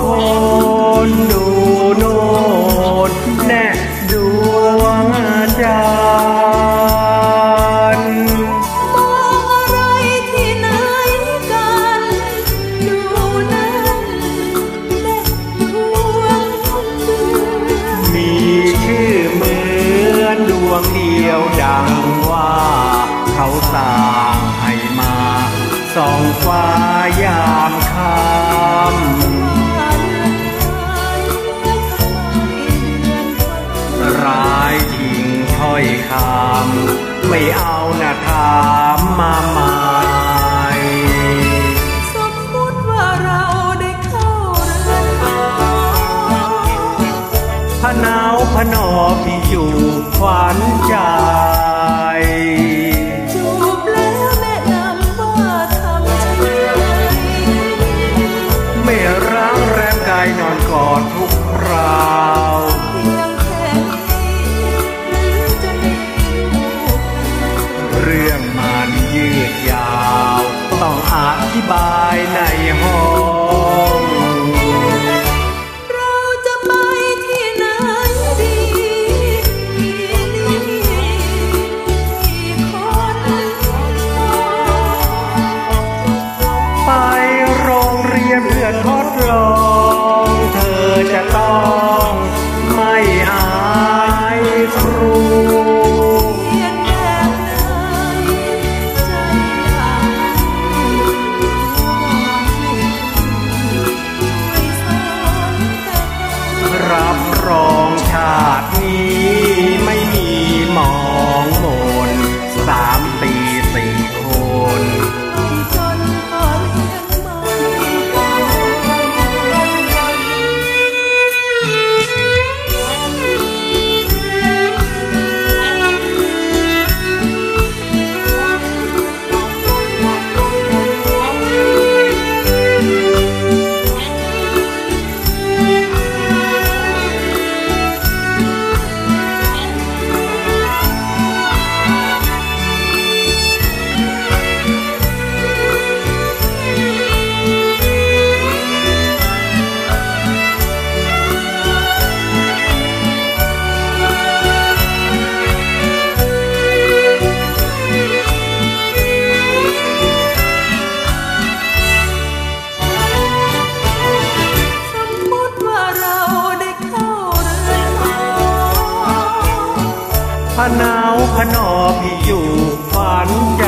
คนดูโน่นแน่ดวงจันทร์มองอะไรที่ไหนกันดูนั่นเล็กดวงเดือนมีชื่อเหมือนดวงเดียวดังว่า เขาสร้างให้มาส่องฟ้ายามค่ว่ ร้ายทิ้งถ้อยคำไม่เอานะถามมาใหม่สมมุติว่าเราได้เข้ารือนหอพะนาวพะนอพี่อยู่ขวัญใจ อธิบายในห้องเราจะไปที่ไหนดีกี่ลี่กี่คนไปโรงเรียนเพื่อทดลอง รับรองชาตินี้ไม่มีมองมนสามตีสี่คน ขนาวขนอพี่อยู่ฝันใจ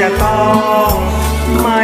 จะต้องไม่